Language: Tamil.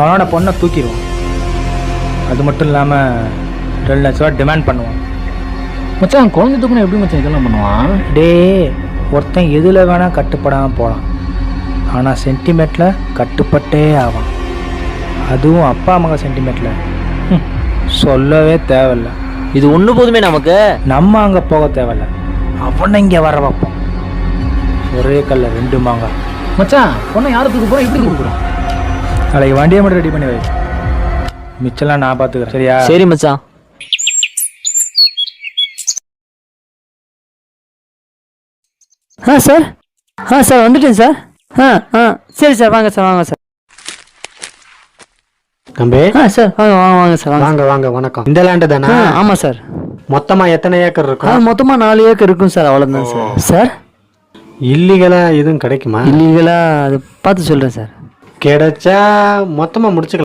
அவனோட பொண்ணை தூக்கிடுவான் அது மட்டும் இல்லாமல் ரெண்டு லட்ச ரூபா டிமாண்ட் பண்ணுவான் மச்சான் குழந்தை தூக்கணும் எப்படி மச்சான் இதெல்லாம் பண்ணுவான்? டே ஒருத்தன் எதில் வேணால் கட்டுப்படாமல் போகலாம் ஆனால் சென்டிமெண்ட்டில் கட்டுப்பட்டே ஆவான். அதுவும் அப்பா மக சென்டிமெண்ட்டில் சொல்லவே தேவையில்ல. இது ஒண்ணு போதுமே நமக்கு? நம்ம அங்கே போக தேவையில்ல. அவனை இங்கே வர வைப்போம். ஒரே கல்ல ரெண்டு மாங்காய். மச்சான் பொண்ணை யாரை தூக்க போறோம் எப்படி தூக்க போறோம் நாளைக்கு வண்டியை மட்டும் ரெடி பண்ணி வை. மிச்சம்லாம் நான் பார்த்துக்கிறேன். சரியா? சரி மச்சான். ஆ சார். ஆ சார் வந்துட்டேன் சார். ஆ ஆ. சரி சார் வாங்க சார் வாங்க சார். தம்பி. ஆ சார் வாங்க வாங்க வாங்க சார் வாங்க வாங்க வாங்க வணக்கம். இந்த லேண்டு தானே? ஆ ஆமாம் சார். மொத்தமா எத்தனை ஏக்கர் ஆ இருக்கும் மொத்தமாக நாலு ஏக்கர் இருக்கும் சார் அவ்வளோதான் சார். சார்? இல்லீகலா எதுவும் கிடைக்குமா? இல்லீகலாக அது பார்த்து சொல்கிறேன் சார். கிடைச்சா மொத்தமா முடிச்சுக்கலாம்.